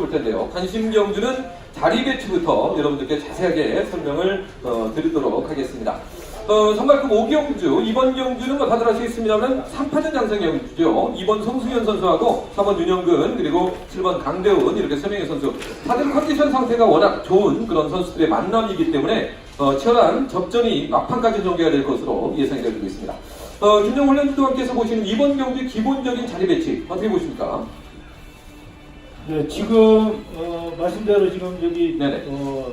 볼 텐데요. 관심 경주는 자리 배치부터 여러분들께 자세하게 설명을 어, 드리도록 하겠습니다. 어, 선발급 5경주, 이번 경주는 뭐 다들 아시겠습니다만 3파전 장성 경주죠. 2번 송승현 선수하고 4번 윤영근, 그리고 7번 강대훈, 이렇게 3명의 선수. 다들 컨디션 상태가 워낙 좋은 그런 선수들의 만남이기 때문에 어, 치열한 접전이 막판까지 전개가 될 것으로 예상이 되고 있습니다. 어, 김영 훈련주도원께서 보시는 이번 경주의 기본적인 자리 배치 어떻게 보십니까? 네, 지금 어, 말씀대로 지금 여기 네네. 어,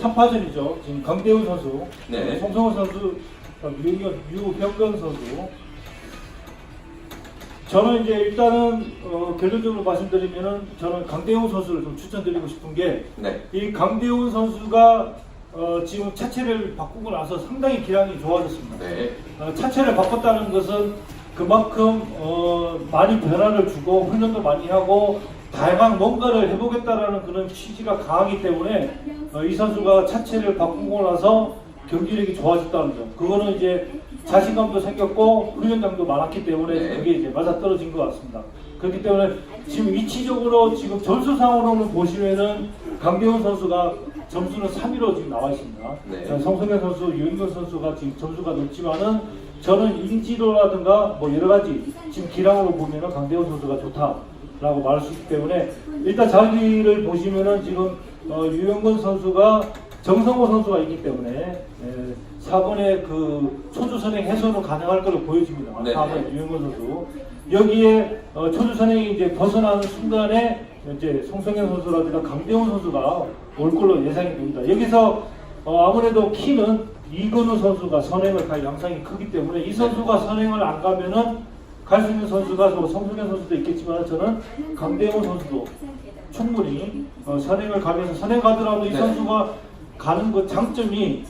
3파전이죠. 지금 강대훈 선수, 네. 송성호 선수, 어, 유경, 유병건 선수. 저는 이제 일단은 어, 결론적으로 말씀드리면은 저는 강대훈 선수를 좀 추천드리고 싶은 게이 네. 강대훈 선수가 어, 지금 차체를 바꾸고 나서 상당히 기량이 좋아졌습니다. 네. 어, 차체를 바꿨다는 것은 그만큼 어, 많이 변화를 주고 훈련도 많이 하고 다양한 뭔가를 해보겠다라는 그런 취지가 강하기 때문에 어, 이 선수가 차체를 바꾸고 나서 경기력이 좋아졌다는 점 그거는 이제 자신감도 생겼고 훈련량도 많았기 때문에 네. 그게 이제 맞아 떨어진 것 같습니다. 그렇기 때문에 지금 위치적으로 지금 점수상으로는 보시면은 강대훈 선수가 점수는 3위로 지금 나와 있습니다. 네. 자, 성승현 선수, 유인근 선수가 지금 점수가 높지만은 저는 인지도라든가 뭐 여러 가지 지금 기량으로 보면은 강대훈 선수가 좋다 라고 말할 수 있기 때문에 일단 자기를 보시면은 지금 어, 유영근 선수가 정성호 선수가 있기 때문에 예, 4번의 그 초주 선행 해소는 가능할 것으로 보여집니다. 네. 4번 유영근 선수 여기에 어, 초주 선행이 이제 벗어나는 순간에 이제 송성현 선수라든가 강대훈 선수가 올 걸로 예상이 됩니다. 여기서 어, 아무래도 키는 이건우 선수가 선행을 갈 양상이 크기 때문에 이 선수가 선행을 안 가면은 갈 수 있는 선수가 뭐 성승현 선수도 있겠지만 저는 강대훈 선수도 충분히 어, 선행을 가면서 선행 가더라도 이 네. 선수가 가는 그 장점이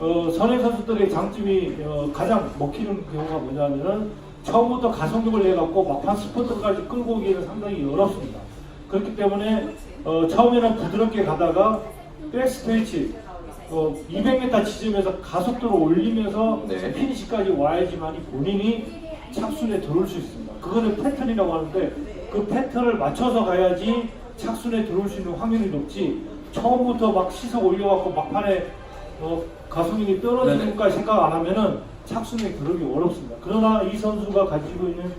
어, 선행 선수들의 장점이 어, 가장 먹히는 경우가 뭐냐면은 처음부터 가속력을 해갖고 막판 스포트까지 끌고 오기는 상당히 어렵습니다. 그렇기 때문에 어, 처음에는 부드럽게 가다가 백스테이치 어, 200m 지점에서 가속도를 올리면서 네. 피니시까지 와야지만이 본인이 착순에 들어올 수 있습니다. 그거는 패턴이라고 하는데 그 패턴을 맞춰서 가야지 착순에 들어올 수 있는 확률이 높지 처음부터 막 시속 올려갖고 막판에 어, 가속력이 떨어지는. 것까지 생각 안 하면은 착순에 들어오기 어렵습니다. 그러나 이 선수가 가지고 있는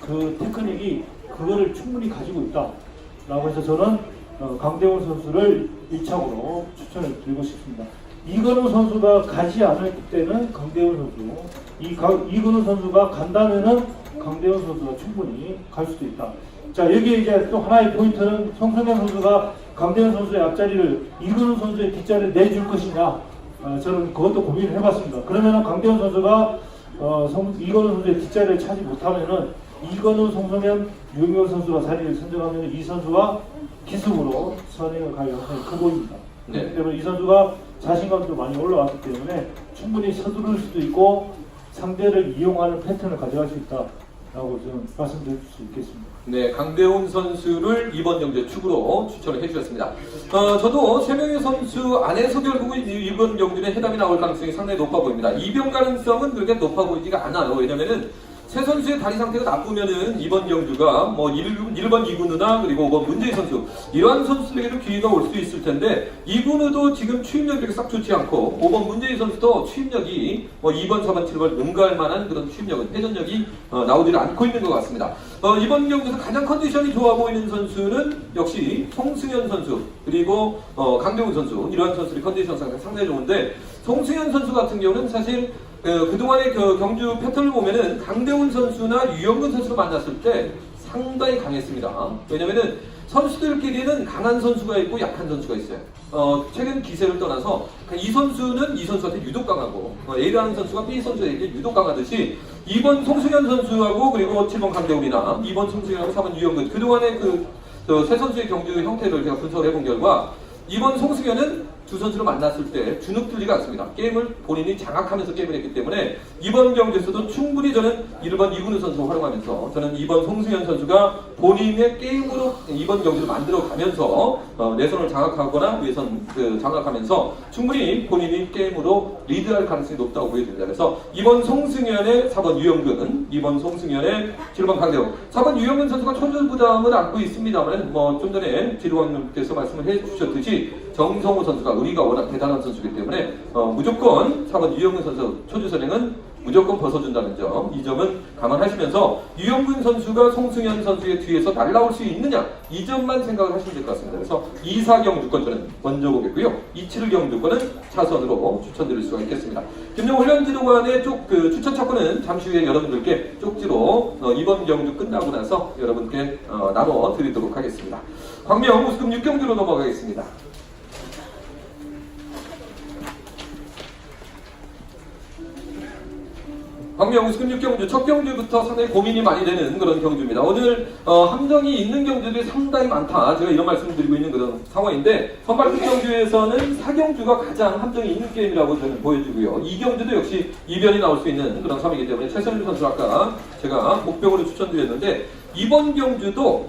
그 테크닉이 그거를 충분히 가지고 있다라고 해서 저는 어, 강대훈 선수를 1차적으로 추천을 드리고 싶습니다. 이건우 선수가 가지 않을 때는 강대훈 선수, 이 강- 이건우 선수가 간다면은 강대훈 선수가 충분히 갈 수도 있다. 자 여기에 이제 또 하나의 포인트는 송성현 선수가 강대훈 선수의 앞자리를 이근우 선수의 뒷자리를 내줄 것이냐 어, 저는 그것도 고민을 해봤습니다. 그러면은 강대훈 선수가 어, 성, 이건우 선수의 뒷자리를 차지 못하면은 이건우, 송성현, 유영현 선수가 자리를 선정하면 이 선수가 기승으로 선행을 갈 가능성이 커 보입니다. 네. 그렇기 때문에 이 선수가 자신감도 많이 올라왔기 때문에 충분히 서두를 수도 있고 상대를 이용하는 패턴을 가져갈 수 있다라고 저는 말씀드릴 수 있겠습니다. 네, 강대훈 선수를 이번 경기에 축으로 추천을 해주셨습니다. 어, 저도 세 명의 선수 안에서 결국은 이- 이번 경기에 해당이 나올 가능성이 상당히 높아 보입니다. 이변 가능성은 그렇게 높아 보이지가 않아요. 왜냐면은 세 선수의 다리 상태가 나쁘면은 이번 경주가 뭐 1, 1번 이군우나 그리고 5번 문재희 선수 이러한 선수들에게도 기회가 올 수 있을 텐데 이군우도 지금 추임력이 그렇게 싹 좋지 않고 5번 문재희 선수도 추임력이 뭐 2번, 4번, 7번 능가할 만한 그런 추임력은 회전력이 어, 나오지를 않고 있는 것 같습니다. 어, 이번 경기에서 가장 컨디션이 좋아 보이는 선수는 역시 송승현 선수 그리고 어, 강대훈 선수 이러한 선수들이 컨디션 상당히 좋은데 송승현 선수 같은 경우는 사실 그, 그동안의 그 경주 패턴을 보면은 강대훈 선수나 유영근 선수를 만났을 때 상당히 강했습니다. 왜냐면은 선수들끼리는 강한 선수가 있고 약한 선수가 있어요. 어, 최근 기세를 떠나서 그냥 이 선수는 이 선수한테 유독 강하고 어, A라는 선수가 B 선수에게 유독 강하듯이 2번 송승현 선수하고 그리고 7번 강대훈이나 2번 송승현하고 4번 유영근 그동안의 그 세 선수의 경주 형태를 제가 분석을 해본 결과 이번 송승현은 두 선수를 만났을 때 주눅들지가 않습니다. 게임을 본인이 장악하면서 게임을 했기 때문에 이번 경기에서도 충분히 저는 1번 이근우 선수 활용하면서 저는 2번 송승현 선수가 본인의 게임으로 이번 경기를 만들어 가면서 어, 내선을 장악하거나 외선 그 장악하면서 충분히 본인이 게임으로 리드할 가능성이 높다고 보여집니다. 그래서 2번 송승현의 4번 유영근, 2번 송승현의 7번 강대호, 4번 유영근 선수가 초절 부담을 안고 있습니다만 뭐 좀 전에 지루왕님께서 말씀을 해주셨듯이 정성호 선수가 의리가 워낙 대단한 선수이기 때문에 어, 무조건 4번 유영근 선수 초주 선행은 무조건 벗어준다는 점, 이 점은 감안하시면서 유영근 선수가 송승현 선수의 뒤에서 날라올 수 있느냐 이 점만 생각을 하시면 될 것 같습니다. 그래서 2사경 주권 저는 먼저 보겠고요. 271경 주권은 차선으로 추천드릴 수가 있겠습니다. 김용 훈련지도관의 쪽 그 추천 차권은 잠시 후에 여러분들께 쪽지로 어, 이번 경주 끝나고 나서 여러분께 어, 나눠 드리도록 하겠습니다. 광명 우스금 6경주로 넘어가겠습니다. 광명 우스금 6경주 첫 경주부터 상당히 고민이 많이 되는 그런 경주입니다. 오늘 어, 함정이 있는 경주들이 상당히 많다. 제가 이런 말씀을 드리고 있는 그런 상황인데 선발 경주에서는 4경주가 가장 함정이 있는 게임이라고 저는 보여지고요. 이 경주도 역시 이변이 나올 수 있는 그런 상황이기 때문에 최선주 선수 아까 제가 목병으로 추천드렸는데 이번 경주도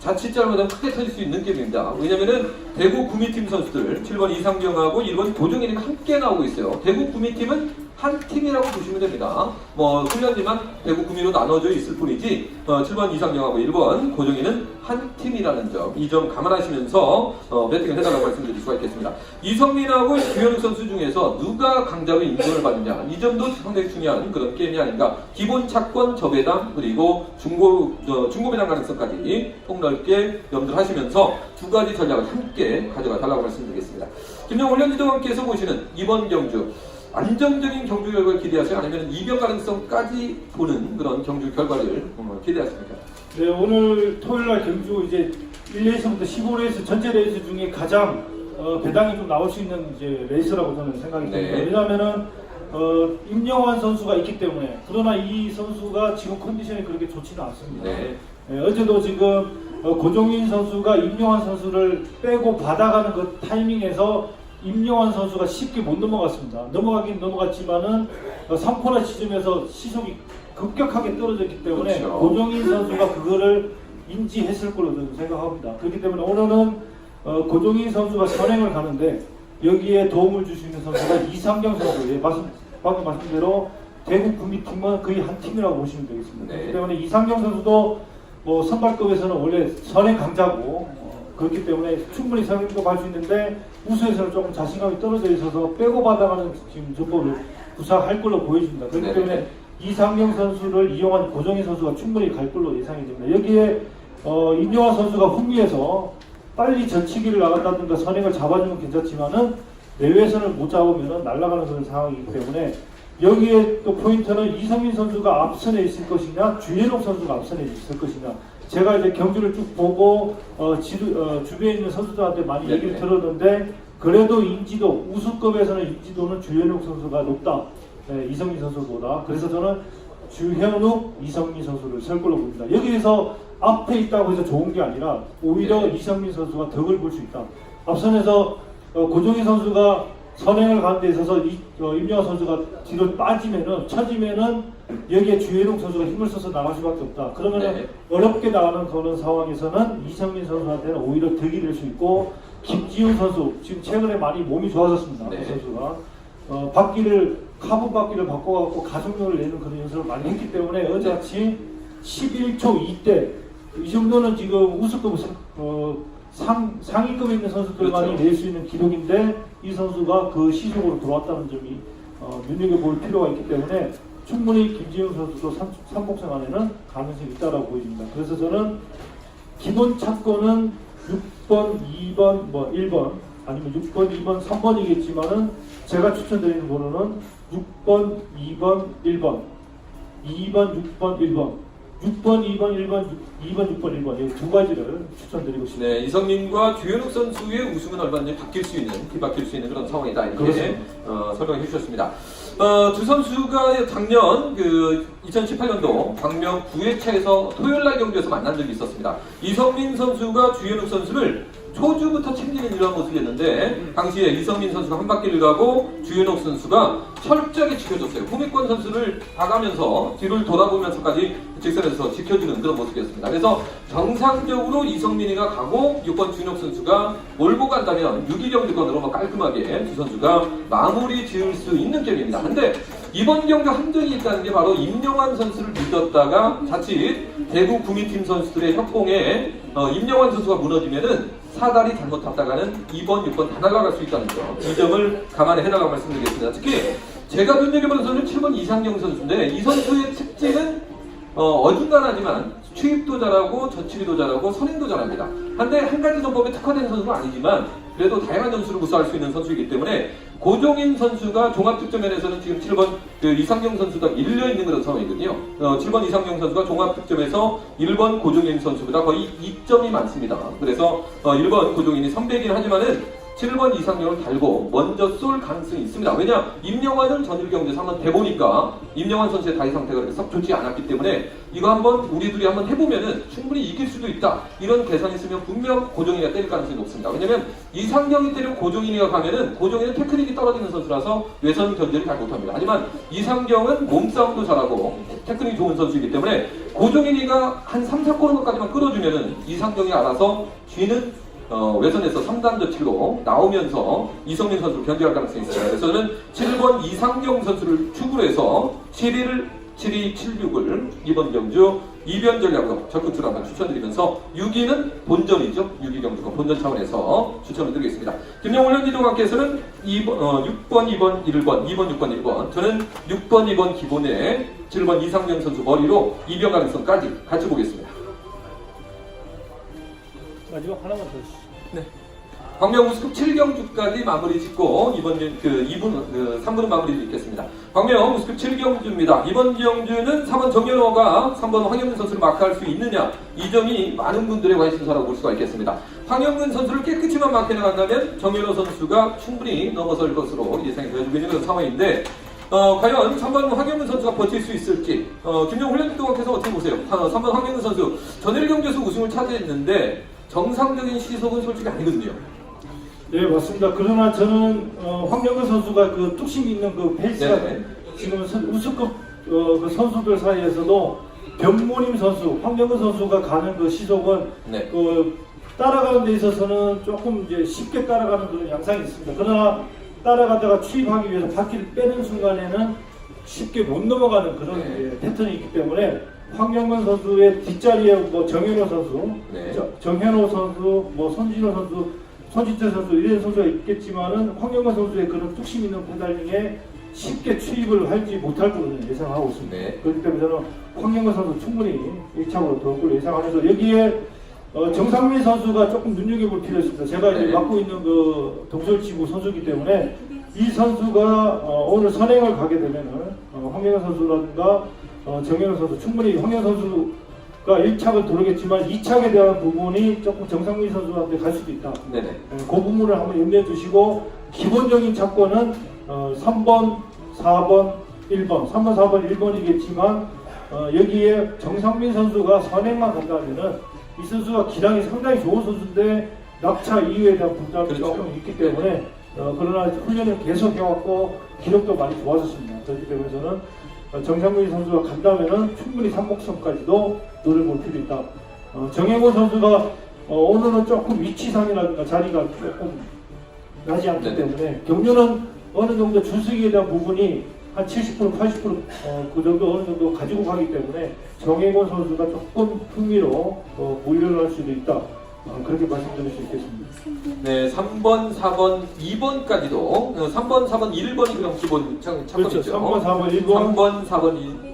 자칫 잘못하면 크게 터질 수 있는 게임입니다. 왜냐면은 대구 구미팀 선수들 7번 이상경하고 1번 고정인이 함께 나오고 있어요. 대구 구미팀은 한 팀이라고 보시면 됩니다. 뭐 훈련지만 대구 구미로 나눠져 있을 뿐이지 어, 7번 이상경하고 1번 고정인은 한 팀이라는 점 이 점 감안하시면서 어, 배팅을 해달라고 말씀드릴 수가 있겠습니다. 이성민하고 주현욱 선수 중에서 누가 강자로 인정을 받느냐 이 점도 상당히 중요한 그런 게임이 아닌가. 기본 차권 저배당 그리고 중고 어, 중고 배당 가능성까지 폭넓게 염두를 하시면서 두 가지 전략을 함께 가져가 달라고 말씀드리겠습니다. 김영 훈련지도원께서 보시는 이번 경주 안정적인 경주 결과를 기대하세요? 아니면 이변 가능성까지 보는 그런 경주 결과를 어, 기대하십니까? 네, 오늘 토요일 날 경주 이제 1레이스부터 15레이스 전체 레이스 중에 가장 어, 배당이 좀 나올 수 있는 이제 레이스라고 저는 생각이 듭니다. 네. 왜냐하면은 어, 임영환 선수가 있기 때문에 그러나 이 선수가 지금 컨디션이 그렇게 좋지는 않습니다. 네. 네, 어제도 지금 어, 고종인 선수가 임영환 선수를 빼고 받아가는 그 타이밍에서 임영환 선수가 쉽게 못 넘어갔습니다. 넘어가긴 넘어갔지만은 어, 3코너 지점에서 시속이 급격하게 떨어졌기 때문에 그렇죠. 고종인 선수가 그거를 인지했을 걸로 저는 생각합니다. 그렇기 때문에 오늘은 어, 고종인 선수가 선행을 가는데 여기에 도움을 줄 수 있는 선수가 이상경 선수. 예, 말씀, 방금 말씀대로 대구 구미팀은 거의 한 팀이라고 보시면 되겠습니다. 네. 그렇기 때문에 이상경 선수도 뭐 선발급에서는 원래 선행 강자고 어, 그렇기 때문에 충분히 선행도 갈수 있는데 우수에서는 조금 자신감이 떨어져 있어서 빼고 받아가는 지금 전법을 구사할 걸로 보여집니다. 그렇기 네. 때문에 이상경 선수를 이용한 고정희 선수가 충분히 갈 걸로 예상이 됩니다. 여기에 어, 임영환 선수가 흥미해서 빨리 전치기를 나간다든가 선행을 잡아주면 괜찮지만은 내외선을 못 잡으면 날아가는 그런 상황이기 때문에 여기에 또 포인트는 이성민 선수가 앞선에 있을 것이냐 주현옥 선수가 앞선에 있을 것이냐. 제가 이제 경주를 쭉 보고 어, 지도, 어, 주변에 있는 선수들한테 많이 네네. 얘기를 들었는데 그래도 인지도 우수급에서는 인지도는 주현욱 선수가 높다. 네, 이성민 선수보다. 그래서 저는 주현욱 이성민 선수를 설 걸로 봅니다. 여기에서 앞에 있다고 해서 좋은 게 아니라 오히려 네. 이성민 선수가 덕을 볼 수 있다. 앞선에서 어, 고종희 선수가 선행을 가는 데 있어서 이, 어, 임영환 선수가 뒤로 빠지면은 처지면은 여기에 주혜동 선수가 힘을 써서 나갈 수밖에 없다. 그러면 은 네. 어렵게 나가는 그런 상황에서는 이성민 선수한테는 오히려 득이 될 수 있고 김지훈 선수 지금 최근에 많이 몸이 좋아졌습니다. 네. 그 선수가 어, 바퀴를 카본 바퀴를 바꿔갖고 가속력을 내는 그런 연습을 많이 했기 때문에 어제같이 11초 2대 이 정도는 지금 우승급 상- 어, 상, 상위급에 있는 선수들만이 그렇죠. 낼수 있는 기록인데 이 선수가 그 시속으로 들어왔다는 점이 어, 눈여겨볼 필요가 있기 때문에 충분히 김지훈 선수도 삼- 삼복승 안에는 가능성이 있다고 보여집니다. 그래서 저는 기본 차권은 6번, 2번, 뭐 1번 아니면 6번, 2번, 3번이겠지만은 제가 추천드리는 번호는 6번, 2번, 1번, 2번, 6번, 1번, 6번, 2번, 1번, 2번, 6번, 1번 이두 가지를 추천드리고 싶습니다. 네, 이성민과 주현욱 선수의 우승은 얼마든지 바뀔 수 있는, 뒤바뀔 수 있는 그런 상황이다. 이렇게 그렇습니다. 어, 설명해 주셨습니다. 어, 두 선수가 작년 그 2018년도 광명 9회차에서 토요일 날 경기에서 만난 적이 있었습니다. 이성민 선수가 주현욱 선수를 초주부터 챙기는 이러한 모습이었는데 당시에 이성민 선수가 한 바퀴를 가고 주윤옥 선수가 철저하게 지켜줬어요. 후미권 선수를 봐가면서 뒤를 돌아보면서까지 직선에서 지켜주는 그런 모습이었습니다. 그래서 정상적으로 이성민이가 가고 6번 주윤옥 선수가 몰고 간다면 6위 경기권으로 뭐 깔끔하게 두 선수가 마무리 지을 수 있는 게임입니다. 근데 이번 경기 함정이 있다는 게 바로 임영환 선수를 믿었다가 자칫 대구 구미팀 선수들의 협공에 어, 임영환 선수가 무너지면은 사다리 잘못 탔다가는 2번, 6번 다 날아갈 수 있다는 점. 이 점을 감안해 해달라고 말씀드리겠습니다. 특히 제가 눈여겨보는 선수는 7번 이상경 선수인데 이 선수의 특징은 어, 어중간하지만 추입도 잘하고 저치기도 잘하고 선행도 잘합니다. 한데 한 가지 전법에 특화된 선수는 아니지만 그래도 다양한 점수를 구사할 수 있는 선수이기 때문에 고종인 선수가 종합득점면에서는 지금 7번 그 이상경 선수가 밀려 있는 그런 상황이거든요. 어, 7번 이상경 선수가 종합득점에서 1번 고종인 선수보다 거의 2점이 많습니다. 그래서 어, 1번 고종인이 선배이긴 하지만은 7번 이상형을 달고 먼저 쏠 가능성이 있습니다. 왜냐? 임영환은 전일 경기에서 한번 대보니까 임영환 선수의 다리 상태가 그렇게 썩 좋지 않았기 때문에 이거 한번 우리 둘이 한번 해보면은 충분히 이길 수도 있다. 이런 계산이 있으면 분명 고종인이가 때릴 가능성이 높습니다. 왜냐면 이상경이 때리고 고종인이가 가면은 고종인은 테크닉이 떨어지는 선수라서 외선 견제를 잘 못합니다. 하지만 이상경은 몸싸움도 잘하고 테크닉이 좋은 선수이기 때문에 고종인이가 한 3, 4코너까지만 끌어주면은 이상경이 알아서 쥐는 어, 외선에서 3단 저치로 나오면서 이성민 선수를 견제할 가능성이 있습니다. 그래서 저는 7번 이상경 선수를 축으로 해서 7위를 7위 76을 이번 경주 이변 전략으로 적극적으로 한번 추천드리면서 6위는 본전이죠. 6위 경주가 본전 차원에서 추천을 드리겠습니다. 김영훈 현지동학께서는 2번, 어, 6번, 2번, 1번, 2번, 6번, 1번. 저는 6번, 2번 기본에 7번 이상경 선수 머리로 이변 가능성까지 같이 보겠습니다. 마지막 하나만 더 주시죠. 광명 우스컵 7경주까지 마무리 짓고 이번 경- 그 2분 그 3분은 마무리 짓겠습니다. 광명 우스컵 7경주입니다. 이번 경주는 4번 정현호가 3번 황영근 선수를 마크할 수 있느냐 이 점이 많은 분들의 관심사라고 볼 수가 있겠습니다. 황영근 선수를 깨끗이만 마크해 나간다면 정현호 선수가 충분히 넘어설 것으로 예상이 되어지고 있는 상황인데 어, 과연 3번 황영근 선수가 버틸 수 있을지 어, 김용 훈련동학께서 어떻게 보세요? 어, 3번 황영근 선수 전일 경기에서 우승을 차지했는데 정상적인 시속은 솔직히 아니거든요. 네 맞습니다. 그러나 저는 어, 황영근 선수가 그 뚝심 있는 그 페이스가 네. 지금 선- 우승급 어, 그 선수들 사이에서도 병모님 선수, 황영근 선수가 가는 그 시속은 네. 그 따라가는 데 있어서는 조금 이제 쉽게 따라가는 그런 양상이 있습니다. 그러나 따라가다가 추입하기 위해서 바퀴를 빼는 순간에는 쉽게 못 넘어가는 그런 네. 이제 패턴이 있기 때문에 황영근 선수의 뒷자리에 뭐 정현호 선수, 네. 저- 정현호 선수, 뭐 손진호 선수, 손진태 선수 이런 선수가 있겠지만은 황영근 선수의 그런 뚝심 있는 페달링에 쉽게 추입을 할지 못할 거로 예상하고 있습니다. 네. 그렇기 때문에 저는 황영근 선수 충분히 1차로 들어올 걸로 예상하면서 여기에 어, 정상민 선수가 조금 눈여겨볼 필요 있습니다. 제가 이제 네. 맡고 있는 그 동설지구 선수이기 때문에 이 선수가 어, 오늘 선행을 가게 되면은 어, 황영근 선수라든가 어, 정현우 선수 충분히 황영 선수가 1착을 들어오겠지만 2착에 대한 부분이 조금 정상민 선수한테 갈 수도 있다. 네네. 예, 그 부분을 한번 염두에 두시고 기본적인 차권은 어, 3번, 4번, 1번, 3번, 4번, 1번이겠지만 어, 여기에 정상민 선수가 선행만 간다면은 이 선수가 기량이 상당히 좋은 선수인데 낙차 이후에 대한 부담이 그렇죠. 조금 있기 때문에 어, 그러나 훈련을 계속 해왔고 기록도 많이 좋아졌습니다. 저는 어, 정상민 선수가 간다면은 충분히 삼목선까지도 노려볼 필요 있다. 어, 정혜고 선수가 어, 오늘은 조금 위치상이라든가 자리가 조금 나지 않기. 때문에 경주는 어느 정도 준수기에 대한 부분이 한 70% 80%그 어, 그 정도 어느 정도 가지고 가기 때문에 정혜곤 선수가 조금 흥미로 어, 몰려날 수도 있다. 어, 그렇게 말씀드릴 수 있겠습니다. 네, 3번, 4번, 2번까지도 어, 3번, 4번, 1번이 그럼 기본 차- 차권이죠. 그렇죠. 3번, 4번, 1번. 3번, 4번, 1, 번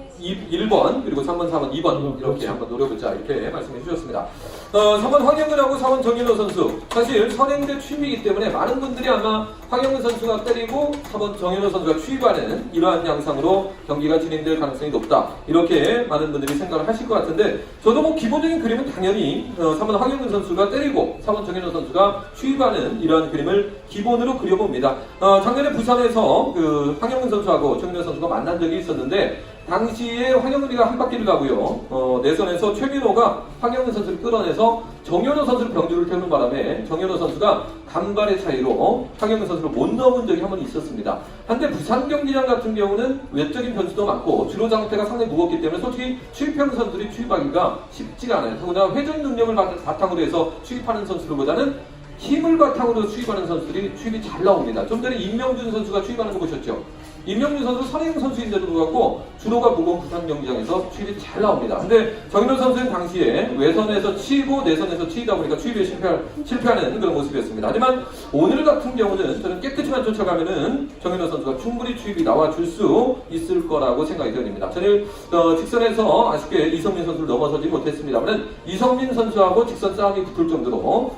그리고 3번, 4번, 2번 이렇게. 한번 노려보자 이렇게 말씀해 주셨습니다. 어, 3번 황영근하고 4번 정윤호 선수 사실 선행대 취임이기 때문에 많은 분들이 아마 황영근 선수가 때리고 4번 정윤호 선수가 취입하는 이러한 양상으로 경기가 진행될 가능성이 높다 이렇게 많은 분들이 생각을 하실 것 같은데 저도 뭐 기본적인 그림은 당연히 어, 3번 황영근 선수가 때리고 4번 정윤호 선수가 취입하는 이러한 그림을 기본으로 그려봅니다. 어, 작년에 부산에서 그 황영근 선수하고 정윤호 선수가 만난 적이 있었는데 당시에 황영민이가 한 바퀴를 가고요. 어, 내선에서 최민호가 황영민 선수를 끌어내서 정현호 선수를 병주를 태우는 바람에 정현호 선수가 간발의 차이로 황영민 선수를 못 넘은 적이 한 번 있었습니다. 한데 부산 경기장 같은 경우는 외적인 변수도 많고 주로 장태가 상당히 무겁기 때문에 솔직히 추입형 선수들이 추입하기가 쉽지가 않아요. 더구나 회전 능력을 바- 바탕으로 해서 추입하는 선수들보다는 힘을 바탕으로 추입하는 선수들이 추입이 잘 나옵니다. 좀 전에 임명준 선수가 추입하는 거 보셨죠? 임명준 선수 선행 선수인데도 불구하고 주로가 무거운 부산 경기장에서 추입이 잘 나옵니다. 근데 정인호 선수는 당시에 외선에서 치고 내선에서 치다 보니까 추입에 실패, 실패하는 그런 모습이었습니다. 하지만 오늘 같은 경우는 저는 깨끗이만 쫓아가면은 정인호 선수가 충분히 추입이 나와줄 수 있을 거라고 생각이 됩니다. 저는 어, 직선에서 아쉽게 이성민 선수를 넘어서지 못했습니다만 이성민 선수하고 직선 싸움이 붙을 정도로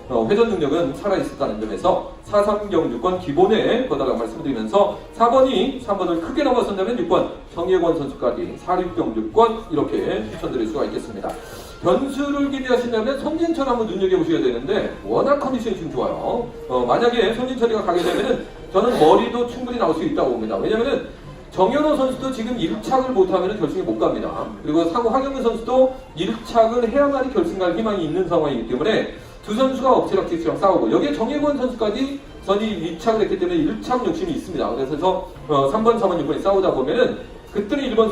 어, 회전 능력은 살아있었다는 점에서 4-3경주권 기본에 거다라고 말씀드리면서 4번이 3번을 크게 넘어선다면 6번 정예권 선수까지 4-6경주권 이렇게 추천드릴 수가 있겠습니다. 변수를 기대하신다면 손진철 한번 눈여겨보셔야 되는데 워낙 컨디션이 지금 좋아요. 어, 만약에 손진철이가 가게 되면은 저는 머리도 충분히 나올 수 있다고 봅니다. 왜냐면은 정현호 선수도 지금 1착을 못하면 결승에 못 갑니다. 그리고 상호 황영민 선수도 1착을 해야만이 결승 갈 희망이 있는 상황이기 때문에 두 선수가 엎치락뒤치락 싸우고 여기에 정혜권 선수까지 선이 2착을 했기 때문에 1착 욕심이 있습니다. 그래서 어, 3번, 4번, 6번이 싸우다 보면은 그때는 1번